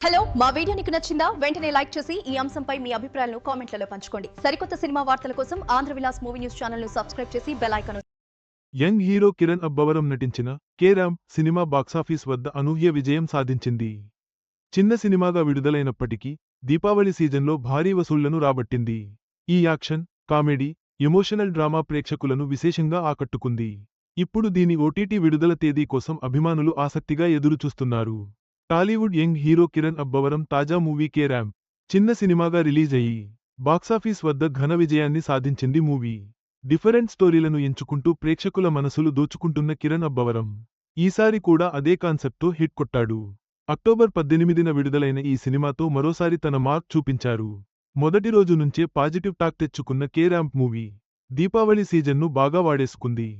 Hello మా video నీకు నచ్చిందా? వెంటనే లైక్ చేసి ఈ అంశంపై మీ అభిప్రాయాలను కామెంట్లలో పంచుకోండి. సరికొత్త సినిమా వార్తల కోసం ఆంధ్ర విలాస్ మూవీ న్యూస్ ఛానల్ను సబ్స్క్రైబ్ చేసి bell icon young hero Kiran Abbavaram నటించిన కేరామ్ సినిమా బాక్సాఫీస్ వద్ద అనూహ్య విజయం సాధించింది. చిన్న సినిమాగా విడుదలైనప్పటికీ దీపావళి సీజన్లో భారీ వసూళ్ళను రాబట్టింది. ఈ యాక్షన్ కామెడీ ఎమోషనల్ డ్రామా ప్రేక్షకులను విశేషంగా ఆకట్టుకుంది. ఇప్పుడు దీని ఓటీటీ విడుదల తేదీ కోసం అభిమానులు ఆసక్తిగా ఎదురుచూస్తున్నారు. Tollywood young hero Kiran Abbavaram తాజా మూవీ కే ర్యామ్ చిన్న సినిమాగా రిలీజ్ అయ్యి బాక్సాఫీస్ వద్ద ఘన విజయాన్ని సాధించింది మూవీ. డిఫరెంట్ స్టోరీలను ఎంచుకుంటూ ప్రేక్షకుల మనసులు దోచుకుంటున్న కిరణ్ అబ్బవరం. ఈసారి కూడా అదే కాన్సెప్ట్తో హిట్ కొట్టాడు. అక్టోబర్ పద్దెనిమిదిన విడుదలైన ఈ సినిమాతో మరోసారి తన మార్క్ చూపించారు. మొదటి రోజు నుంచే పాజిటివ్ టాక్ తెచ్చుకున్న కే ర్యాంప్ మూవీ. దీపావళి సీజన్ను బాగా వాడేసుకుంది.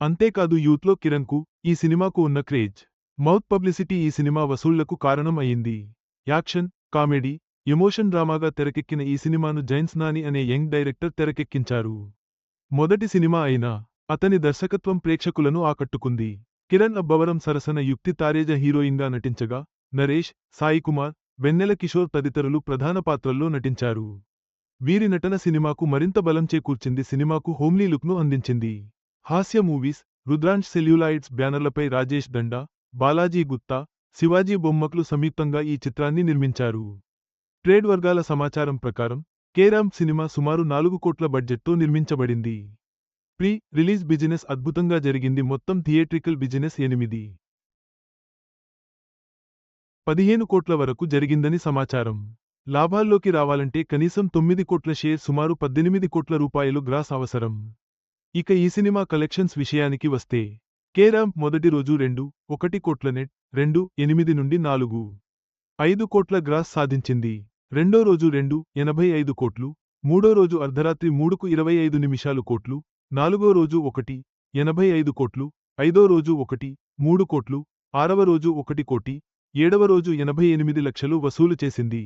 అంతేకాదు యూత్లో కిరణ్కు ఈ సినిమాకు ఉన్న క్రేజ్ మౌత్ పబ్లిసిటీ ఈ సినిమా వసూళ్ళకు కారణం అయింది యాక్షన్ కామెడీ ఎమోషన్ డ్రామాగా తెరకెక్కిన ఈ సినిమాను జైన్స్ నాని అనే యంగ్ డైరెక్టర్ తెరకెక్కించారు. మొదటి సినిమా అయినా అతని దర్శకత్వం ప్రేక్షకులను ఆకట్టుకుంది. కిరణ్ అబ్బవరం సరసన యుక్తి తారేజ హీరోయిన్గా నటించగా నరేష్ సాయి కుమార్ వెన్నెల కిషోర్ తదితరులు ప్రధాన పాత్రల్లో నటించారు. వీరి నటన సినిమాకు మరింత బలం చేకూర్చింది సినిమాకు హోమ్లీ లుక్ను అందించింది. హాస్య మూవీస్ రుద్రాంజ్ సెల్యులాయిడ్స్ బ్యానర్లపై రాజేష్ దండా బాలాజీ గుత్తా శివాజీ బొమ్మక్లు సంయుక్తంగా ఈ చిత్రాన్ని నిర్మించారు. ట్రేడ్ వర్గాల సమాచారం ప్రకారం కేరామ్ సినిమా సుమారు నాలుగు కోట్ల బడ్జెట్తో నిర్మించబడింది. ప్రీ రిలీజ్ బిజినెస్ అద్భుతంగా జరిగింది. మొత్తం థియేట్రికల్ బిజినెస్ ఎనిమిది. పదిహేను కోట్ల వరకు జరిగిందని సమాచారం. లాభాల్లోకి రావాలంటే కనీసం తొమ్మిది కోట్ల షేర్ సుమారు పద్దెనిమిది కోట్ల రూపాయలు గ్రాస్ అవసరం. ఇక ఈ సినిమా కలెక్షన్స్ విషయానికి వస్తే కేరామ్ మొదటి రోజు రెండు ఒకటి కోట్ల నెట్ రెండు ఎనిమిది నుండి నాలుగు ఐదు కోట్ల గ్రాస్ సాధించింది. రెండో రోజు రెండు ఎనభై ఐదు కోట్లు మూడో రోజు అర్ధరాత్రి మూడుకు ఇరవై ఐదు నిమిషాలు కోట్లు నాలుగో రోజు ఒకటి ఎనభై ఐదు కోట్లు ఐదో రోజు ఒకటి మూడు కోట్లు ఆరవ రోజు ఒకటి కోటి ఏడవ రోజు ఎనభై ఎనిమిది లక్షలు వసూలు చేసింది.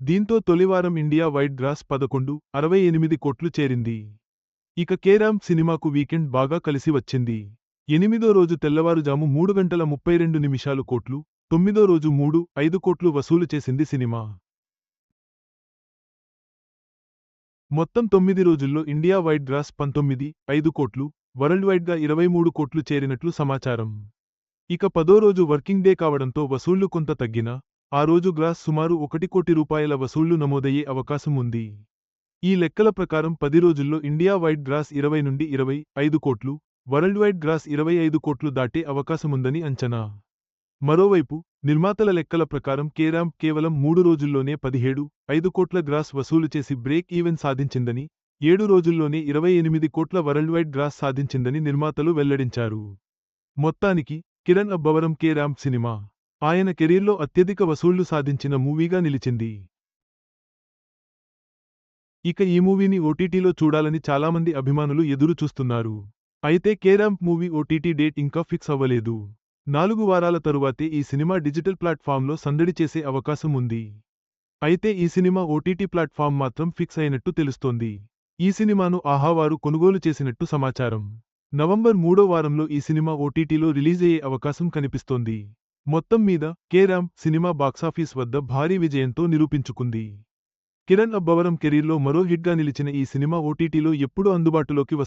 దీంతో తొలివారం ఇండియా వైడ్ గ్రాస్ పదకొండు అరవై ఎనిమిది కోట్లు చేరింది. ఇక కేరామ్ సినిమాకు వీకెండ్ బాగా కలిసి వచ్చింది. ఎనిమిదో రోజు తెల్లవారుజాము మూడు గంటల ముప్పై రెండు నిమిషాలు కోట్లు తొమ్మిదో రోజు మూడు ఐదు కోట్లు వసూలు చేసింది సినిమా. మొత్తం తొమ్మిది రోజుల్లో ఇండియా వైడ్ గ్రాస్ పంతొమ్మిది ఐదు కోట్లు వరల్డ్ వైడ్గా ఇరవై మూడు కోట్లు చేరినట్లు సమాచారం. ఇక పదో రోజు వర్కింగ్ డే కావడంతో వసూళ్ళు కొంత తగ్గినా ఆ రోజు గ్రాస్ సుమారు ఒకటి కోటి రూపాయల వసూళ్ళు నమోదయ్యే అవకాశం ఉంది. ఈ లెక్కల ప్రకారం పది రోజుల్లో ఇండియా వైడ్ గ్రాస్ ఇరవై నుండి ఇరవై ఐదు కోట్లు వరల్డ్ వైడ్ గ్రాస్ ఇరవై ఐదు కోట్లు దాటే అవకాశముందని అంచనా. మరోవైపు నిర్మాతల లెక్కల ప్రకారం కేరామ్ కేవలం మూడు రోజుల్లోనే పదిహేడు ఐదు కోట్ల గ్రాస్ వసూలు చేసి బ్రేక్ ఈవెన్ సాధించిందని ఏడు రోజుల్లోనే ఇరవై ఎనిమిది కోట్ల వరల్డ్ వైడ్ గ్రాస్ సాధించిందని నిర్మాతలు వెల్లడించారు. మొత్తానికి కిరణ్ అబ్బవరం కేరామ్ సినిమా ఆయన కెరీర్లో అత్యధిక వసూళ్ళు సాధించిన మూవీగా నిలిచింది. ఇక ఈ మూవీని ఓటీటీలో చూడాలని చాలామంది అభిమానులు ఎదురు చూస్తున్నారు. అయితే కేరాంప్ మూవీ ఓటీటీ డేట్ ఇంకా ఫిక్స్ అవ్వలేదు. నాలుగు వారాల తరువాతే ఈ సినిమా డిజిటల్ ప్లాట్ఫామ్లో సందడి చేసే అవకాశం ఉంది. అయితే ఈ సినిమా ఓటీటీ ప్లాట్ఫామ్ మాత్రం ఫిక్స్ అయినట్టు తెలుస్తోంది. ఈ సినిమాను ఆహావారు కొనుగోలు చేసినట్టు సమాచారం. నవంబర్ మూడో వారంలో ఈ సినిమా ఓటీటీలో రిలీజ్ అయ్యే అవకాశం కనిపిస్తోంది. మొత్తం మీద కేరామ్ సినిమా బాక్సాఫీస్ వద్ద భారీ విజయంతో నిరూపించుకుంది. కిరణ్ అబ్బవరం కెరీర్లో మరో హిట్గా నిలిచిన ఈ సినిమా ఓటీటీలో ఎప్పుడు అందుబాటులోకి వస్తుంది